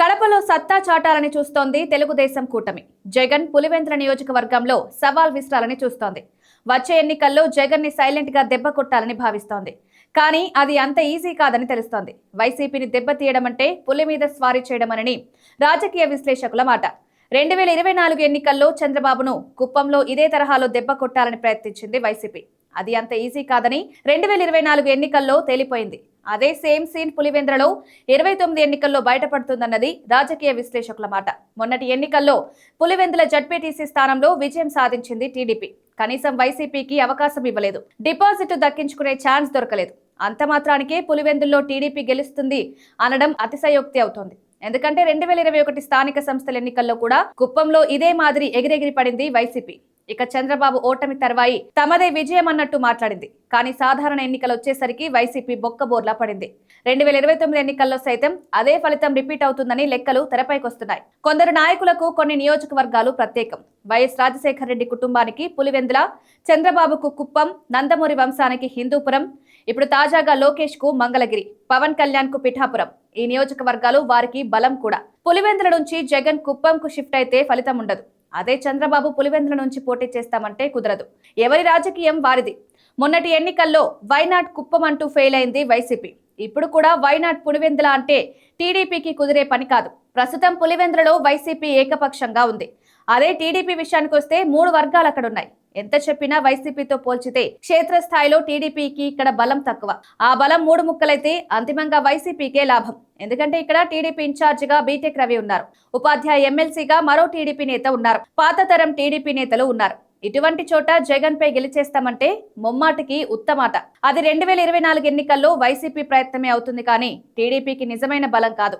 కడపలో సత్తా చాటాలని చూస్తోంది తెలుగుదేశం కూటమి. జగన్ పులివెందుల నియోజకవర్గంలో సవాల్ విసరాలని చూస్తోంది. వచ్చే ఎన్నికల్లో జగన్ని సైలెంట్గా దెబ్బ కొట్టాలని భావిస్తోంది. కానీ అది అంత ఈజీ కాదని తెలుస్తోంది. వైసీపీని దెబ్బతీయడం అంటే పులి మీద స్వారీ చేయడమనని రాజకీయ విశ్లేషకుల మాట. రెండు వేల ఇరవై నాలుగు ఎన్నికల్లో చంద్రబాబును కుప్పంలో ఇదే తరహాలో దెబ్బ కొట్టాలని ప్రయత్నించింది వైసీపీ. అది అంత ఈజీ కాదని రెండు వేల ఇరవై నాలుగు ఎన్నికల్లో తేలిపోయింది. అదే సేమ్ సీన్ పులివెంద్రలో ఇరవై తొమ్మిది ఎన్నికల్లో బయటపడుతుందన్నది రాజకీయ విశ్లేషకుల మాట. మొన్నటి ఎన్నికల్లో పులివెందుల జడ్పీటీసీ స్థానంలో విజయం సాధించింది టీడీపీ. కనీసం వైసీపీకి అవకాశం ఇవ్వలేదు. డిపాజిట్ దక్కించుకునే ఛాన్స్ దొరకలేదు. అంత మాత్రానికే పులివెందుల్లో టీడీపీ గెలుస్తుంది అనడం అతిశయోక్తి అవుతోంది. ఎందుకంటే రెండు వేల ఇరవై ఒకటి స్థానిక సంస్థల ఎన్నికల్లో కూడా కుప్పంలో ఇదే మాదిరి ఎగిరెగిరి పడింది వైసీపీ. ఇక చంద్రబాబు ఓటమి తర్వాయి తమదే విజయం అన్నట్టు మాట్లాడింది. కానీ సాధారణ ఎన్నికలు వచ్చేసరికి వైసీపీ బొక్కబోర్లా పడింది. రెండు వేల ఇరవై తొమ్మిది ఎన్నికల్లో సైతం అదే ఫలితం రిపీట్ అవుతుందని లెక్కలు తెరపైకొస్తున్నాయి కొందరు నాయకులకు కొన్ని నియోజకవర్గాలు ప్రత్యేకం. వైఎస్ రాజశేఖర రెడ్డి కుటుంబానికి పులివెందుల చంద్రబాబుకు కుప్పం నందమూరి వంశానికి హిందూపురం ఇప్పుడు తాజాగా లోకేష్కు మంగళగిరి పవన్ కళ్యాణ్కు పిఠాపురం. ఈ నియోజకవర్గాలు వారికి బలం కూడా. పులివెందుల నుంచి జగన్ కుప్పంకు షిఫ్ట్ అయితే ఫలితం ఉండదు. అదే చంద్రబాబు పులివెందుల నుంచి పోటీ చేస్తామంటే కుదరదు. ఎవరి రాజకీయం వారిది. మొన్నటి ఎన్నికల్లో వైనాట్ కుప్పం అంటూ ఫెయిల్ అయింది వైసీపీ. ఇప్పుడు కూడా వైనాట్ పులివెందుల అంటే టీడీపీకి కుదిరే పని కాదు. ప్రస్తుతం పులివెందులలో వైసీపీ ఏకపక్షంగా ఉంది. అదే టీడీపీ విషయానికి వస్తే మూడు వర్గాలు అక్కడ ఉన్నాయి ఎంత చెప్పినా వైసీపీతో పోల్చితే క్షేత్రస్థాయిలో టీడీపీకి ఇక్కడ బలం తక్కువ. ఆ బలం మూడు ముక్కలైతే అంతిమంగా వైసీపీకే లాభం. ఎందుకంటే ఇక్కడ టీడీపీ ఇన్ఛార్జిగా బీటెక్ రవి ఉన్నారు. ఉపాధ్యాయ ఎమ్మెల్సీగా మరో టీడీపీ నేత ఉన్నారు. పాత తరం టీడీపీ నేతలు ఉన్నారు. ఇటువంటి చోట జగన్ పై గెలిచేస్తామంటే ముమ్మాటికి ఉత్తమాట. అది రెండు వేల ఇరవై నాలుగు ఎన్నికల్లో వైసీపీ ప్రయత్నమే అవుతుంది కానీ టీడీపీకి నిజమైన బలం కాదు.